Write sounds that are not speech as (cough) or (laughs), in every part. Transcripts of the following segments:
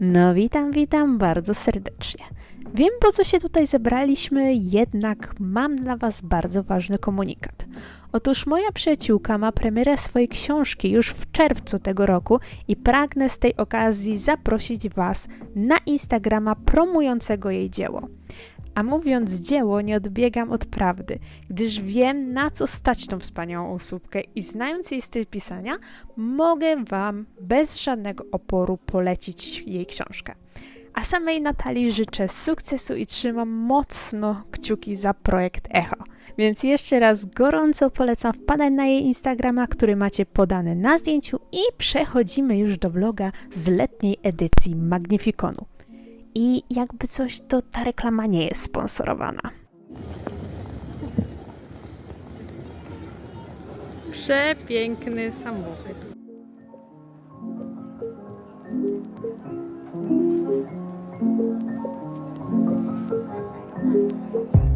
No, witam, witam bardzo serdecznie. Wiem, po co się tutaj zebraliśmy, jednak mam dla Was bardzo ważny komunikat. Otóż moja przyjaciółka ma premierę swojej książki już w czerwcu tego roku i pragnę z tej okazji zaprosić Was na Instagrama promującego jej dzieło. A mówiąc dzieło, nie odbiegam od prawdy, gdyż wiem, na co stać tą wspaniałą osóbkę i znając jej styl pisania, mogę Wam bez żadnego oporu polecić jej książkę. A samej Natalii życzę sukcesu i trzymam mocno kciuki za projekt Echo. Więc jeszcze raz gorąco polecam wpadać na jej Instagrama, który macie podany na zdjęciu i przechodzimy już do vloga z letniej edycji Magnifikonu. I jakby coś, to ta reklama nie jest sponsorowana. Przepiękny samochód. To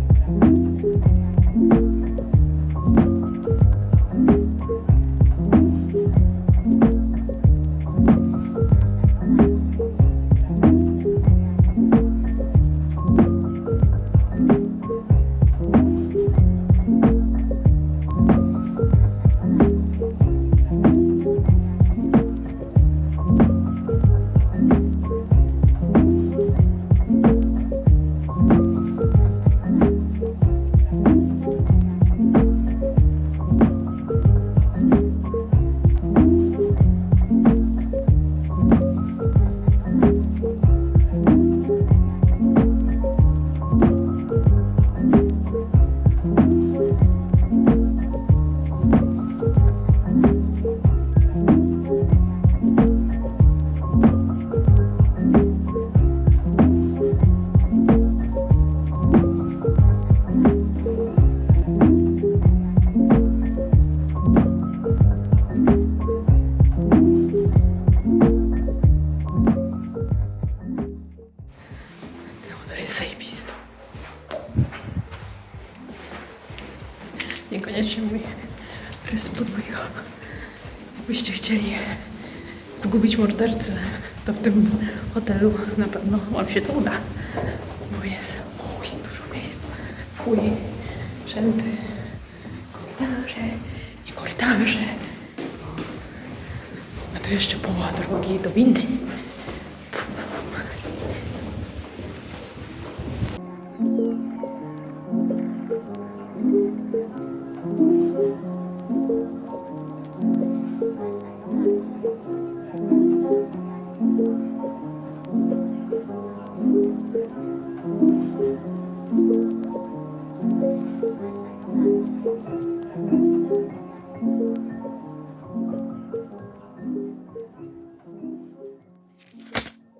Niekoniecznie mój rys podwójny. Jakbyście chcieli zgubić mordercę, to w tym hotelu na pewno wam się to uda. Bo jest chuj, dużo miejsc. Chuj, rzędy, korytarze i korytarze. A to jeszcze połowa drogi do windy.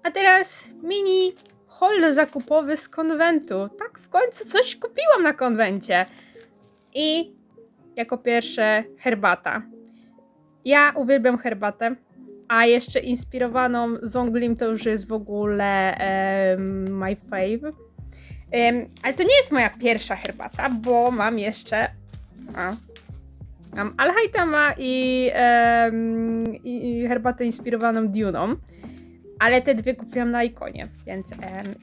A teraz mini haul zakupowy z konwentu. Tak, w końcu coś kupiłam na konwencie. I jako pierwsze herbata. Ja uwielbiam herbatę, a jeszcze inspirowaną Zonglim to już jest w ogóle em, my fave. Ale to nie jest moja pierwsza herbata, bo mam jeszcze. A, mam Alhaitama i, em, i, i herbatę inspirowaną Duną. Ale te dwie kupiłam na ikonie, więc em,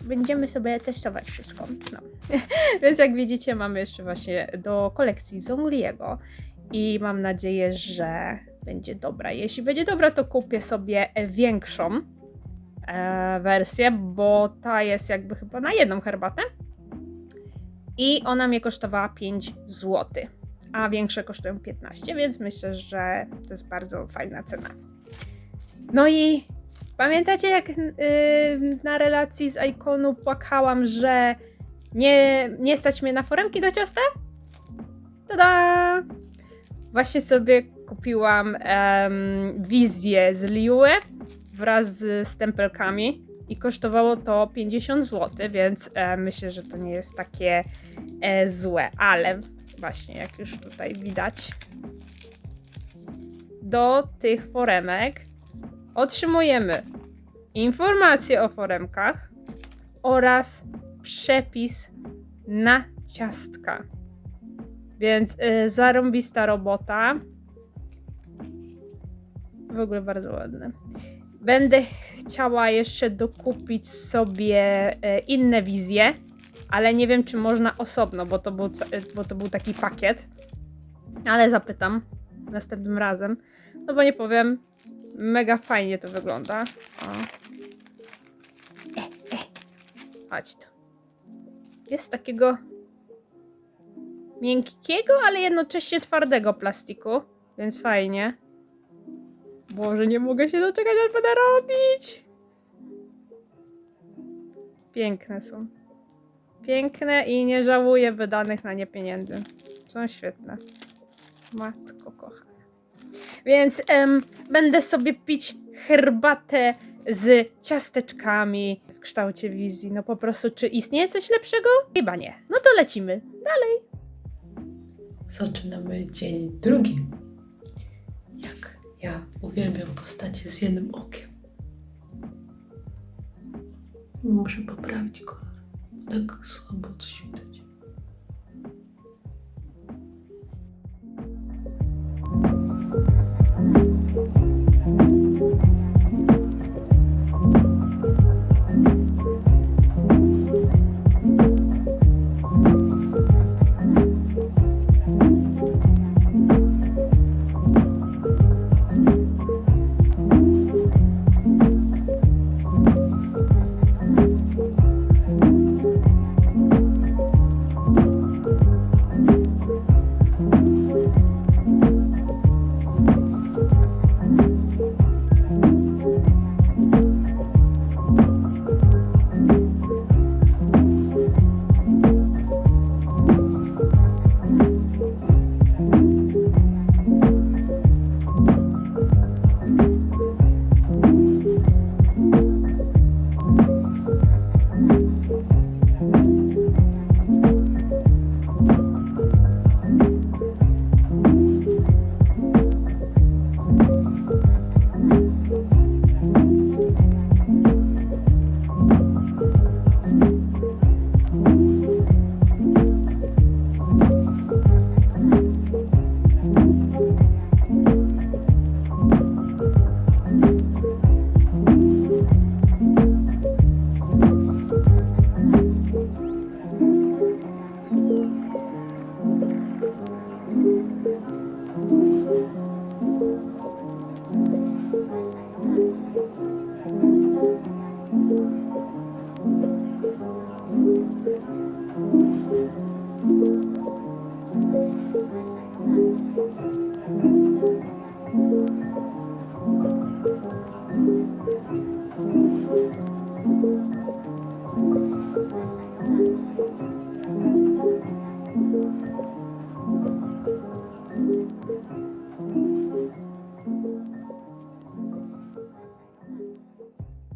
będziemy sobie testować wszystko. No. (laughs) więc jak widzicie, mamy jeszcze właśnie do kolekcji Zongliego i mam nadzieję, że będzie dobra. Jeśli będzie dobra, to kupię sobie większą wersję, bo ta jest jakby chyba na jedną herbatę i ona mnie kosztowała 5 zł, a większe kosztują 15, więc myślę, że to jest bardzo fajna cena. No i Pamiętacie, jak yy, na relacji z Iconu płakałam, że nie, nie stać mnie na foremki do ciasta? Tada! Właśnie sobie kupiłam wizję z Liue wraz z stempelkami i kosztowało to 50 zł, więc e, myślę, że to nie jest takie e, złe, ale właśnie jak już tutaj widać, do tych foremek otrzymujemy informacje o foremkach oraz przepis na ciastka. Więc y, zarąbista robota. W ogóle bardzo ładne. Będę chciała jeszcze dokupić sobie e, inne wizje, ale nie wiem, czy można osobno, bo to był, e, bo to był taki pakiet. Ale zapytam następnym razem. No bo nie powiem, mega fajnie to wygląda. O. E, e. Chodź tu. Jest takiego miękkiego, ale jednocześnie twardego plastiku, więc fajnie. Boże, nie mogę się doczekać, aż będę robić. Piękne są. Piękne i nie żałuję wydanych na nie pieniędzy. Są świetne. Matko kochana. Więc em, będę sobie pić herbatę z ciasteczkami w kształcie wizji. No po prostu, czy istnieje coś lepszego? Chyba nie. No to lecimy. Zaczynamy dzień drugi. Ja uwielbiam postacie z jednym okiem. Muszę poprawić kolor. Tak słabo coś widać.